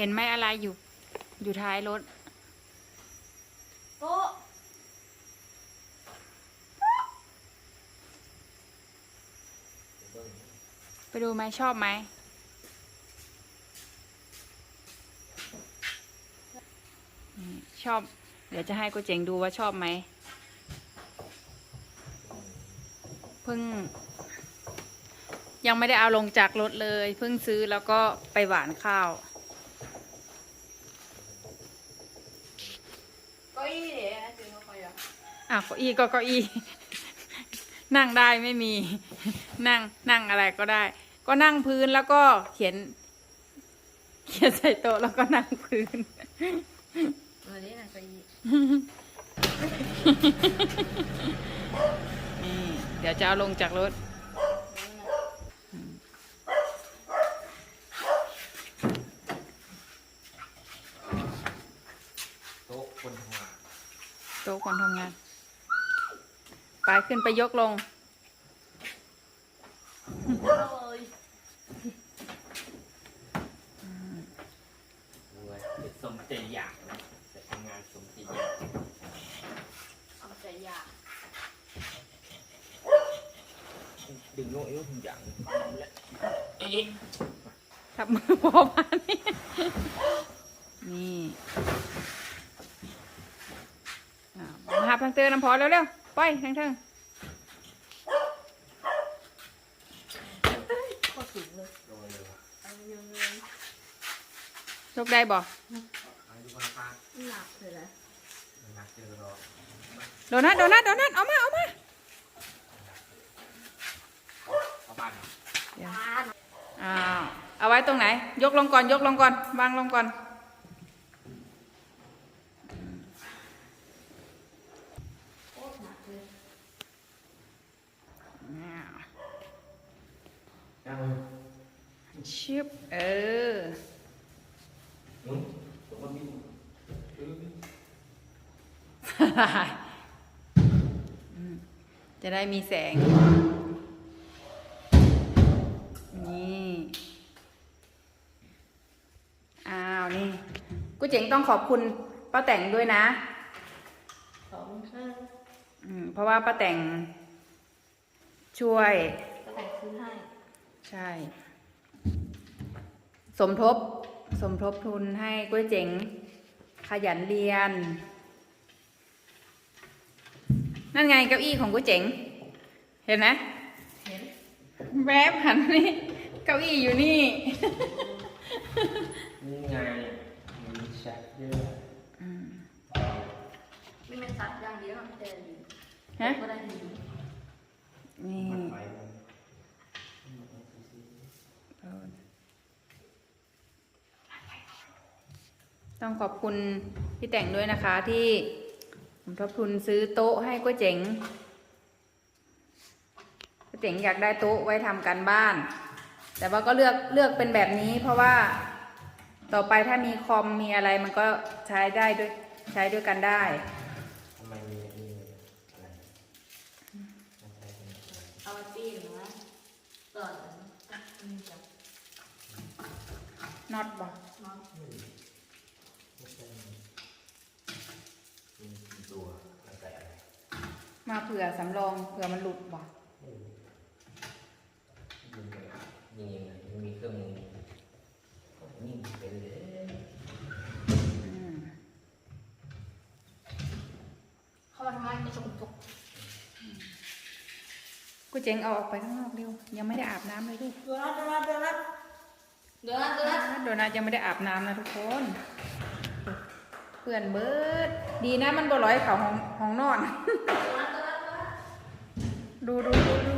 เห็นไหมอะไรอยู่ อยู่ท้ายรถโต๊ะไปดูไหมชอบไหมนี่ชอบ เดี๋ยวจะให้กูเจ๋งดูว่าชอบไหมเพิ่ง ยังไม่ได้เอาลงจากรถเลย เพิ่งซื้อแล้วก็ไปหวานข้าว เก้า อี้เดี๋ยวซื้อมาคอยละอะเก้าอี้ก็เก้าอี้ นั่งได้ไม่มี นั่งนั่งอะไรก็ได้ ก็นั่งพื้นแล้วก็เขียน เขียนใส่โต๊ะแล้วก็นั่งพื้นเก้าอี้นี่เดี๋ยวจะเอาลงจากรถ โต๊ะคนทำงาน โต๊ะคนทำงาน ไปขึ้นไปยกลงเลยดูไว้เป็นสมใจอยากนะจะทำงานสมใจอยากเอาใจอยากดึงโลกเอวทุกอย่างและทับมือพอมานี่นี่ มาหาพังเตือนน้ำพอเร็วๆไปทั้งเทิงก็สูงเลยโดนเลยวะเอาเงินเงินยกได้บ่อายุคนละปากหนักเลยนะมันหนักเจอรอโดนัทโดนัทโดนัทเอามาเอามาเข้าบ้านเดี๋ยวบ้านอ้าวเอาไว้ตรงไหน ยกลงก่อนยกลงก่อนวางลงก่อน โคตรหนักเลย อ้าว ยัง ชิบเออมึงตัวมันมีเอออืมจะได้มีแสง นี่ อ้าว นี่กูเจ๋งต้องขอบคุณป้าแต่งด้วยนะสองห้าอืมเพราะว่าป้าแต่งช่วยก็แต่งซื้อให้ ใช่ สมทบสมทบทุนให้ก๋วยเจ๋ง ขยันเรียน นั่นไงเก้าอี้ของก๋วยเจ๋ง เห็นไหมเห็นแวบหันนี่เก้าอี้อยู่นี่นี่ไงมีแชทเยอะอืมไม่เป็นสัตว์อย่างเดียวแต่ดีฮะก็ได้ดีนี่ มันไป ต้องขอบคุณพี่แต่งด้วยนะคะที่สมทบทุนซื้อโต๊ะให้ก๋วยเจ๋งก๋วยเจ๋งอยากได้โต๊ะไว้ทำการบ้าน แต่ว่าก็เลือกเลือกเป็นแบบนี้ เพราะว่าต่อไปถ้ามีคอมมีอะไรมันก็ใช้ได้ด้วยใช้ด้วยกันได้ทำไมมีอันนี้อะไรมันใช้เป็นอะไรเอาไปปีนนะก่อนนะนี่จะน็อตบอกนอน ไม่ใช่มีตัวมันใส่อะไรมาเผื่อสำรองเผื่อมันหลุดบอกยิงไปยิงยังไงมันมีเครื่องมือยิงไปเลยอืมเข้ามาทำไมไม่ชมตกก๋วยเจ๋งเอาออกไปข้างนอกเร็วยังไม่ได้อาบน้ำเลยลูกเดือดเดือดเดือดเดือดเดือดโดนัทยังไม่ได้อาบน้ำนะทุกคน เพื่อนเบิด ดีนะมันบ่ร้อยเขาห้องห้องนอน ดูดูดูดู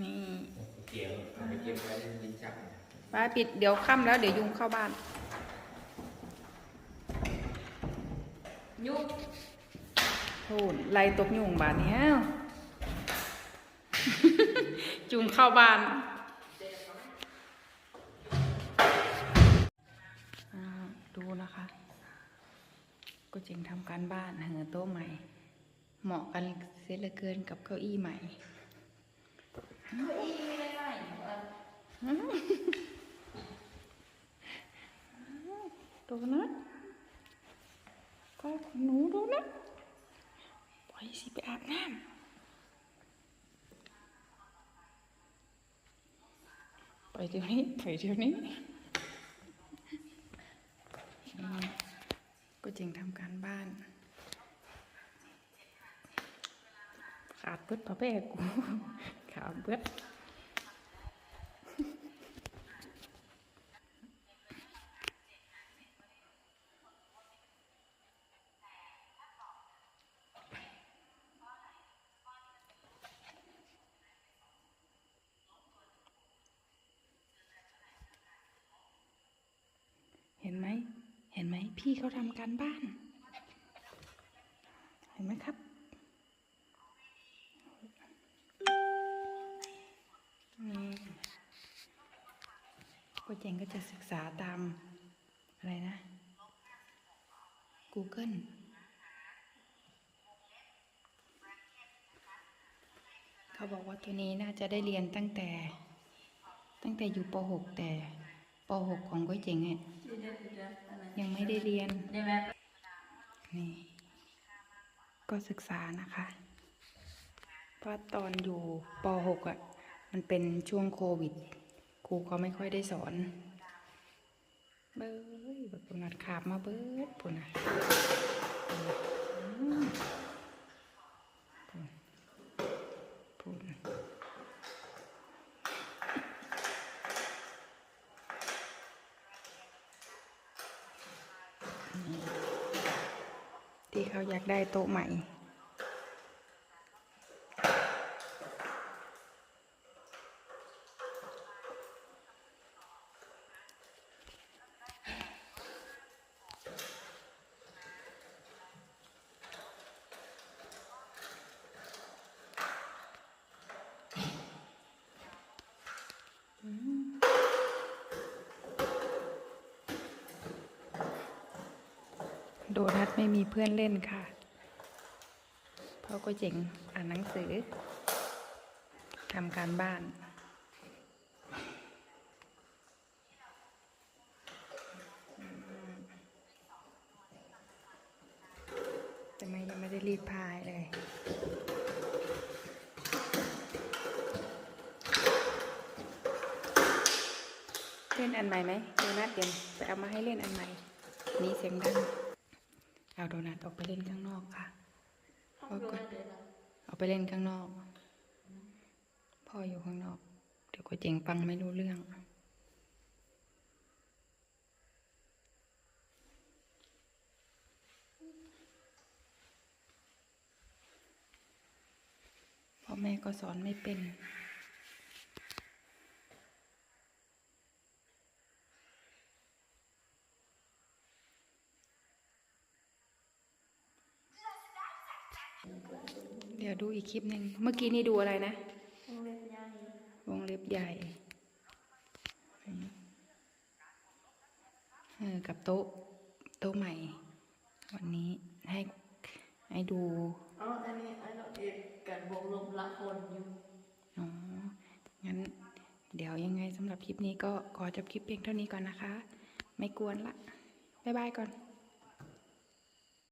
นี่เกี่ยวเอาไปเก็บไว้ในลิ้นชักเนี่ยไปปิดเดี๋ยวค่ำแล้วเดี๋ยวยุงเข้าบ้านยุบทูนไล่ตกยุงบ้านเนี้ย จุงเข้าบ้านดูนะคะ ก็จริงทำการบ้านเหอโต๊ะใหม่ เหมาะกันเสียเหลือเกินกับเก้าอี้ใหม่เก้าอี้ไม่ได้ไหมเออโดนัทก็หนูโดนัทปล่อยสิไปอาบน้ำ ไปเดี๋ยวนี้ไปเดี๋ยวนี้ก็จริงทำการบ้าน ขาดเบิดพระแม่กูขาดเบิด ห็นไหม เห็นไหมพี่เขาทำการบ้าน เห็นไหมครับ นี่ก็เจงก็จะศึกษาตาม อะไรนะ Google เขาบอกว่าตัวนี้น่าจะได้เรียนตั้งแต่ ตั้งแต่อยู่ป .6 แต่ ป .6 ของก้อยเจ๋งเนี่ยเดี๋ยวเดี๋ยวเดี๋ยวอันนั้นยังไม่ได้เรียนได้ไหมนี่ก็ศึกษานะคะเพราะตอนอยู่ป .6 อะ มันเป็นช่วงโควิดครูเขาไม่ค่อยได้สอน เบ้ยแบบปุนัดขาบมาเบิดปุนัดอืมปุ่นปุ่นนี่ ที่เขาอยากได้โต๊ะใหม่ ดนัทไม่มีเพื่อนเล่นค่ะ เพราะก็เจ๋งอ่านหนังสือทำการบ้าน แต่ไม่ยังไม่ได้รีดพายเลยเล่นอันใหม่ไหมโดนัทเดี๋ยวไปเอามาให้เล่นอันใหม่ นี้เสียงดัง เอาโดนัทออกไปเล่นข้างนอกค่ะเอาดูนะเดี๋ยวนะออกไปเล่นข้างนอก พ่ออยู่ข้างนอก เดี๋ยวก็เจ๋งฟังไม่รู้เรื่องพ่อแม่ก็สอนไม่เป็น เดี๋ยวดูอีกคลิปหนึ่งเมื่อกี้นี่ดูอะไรนะโรงเรียนใหญ่วงเล็บใหญ่เออกับโต๊ะโต๊ะใหม่ วันนี้ให้ให้ดูอ๋ออันนี้อันนี้เอกการบวกลบละคนอยู่อ๋องั้น เดี๋ยวยังไงสำหรับคลิปนี้ก็ขอจบคลิปเพียงเท่านี้ก่อนนะคะ ไม่กวนละบ๊ายบายก่อน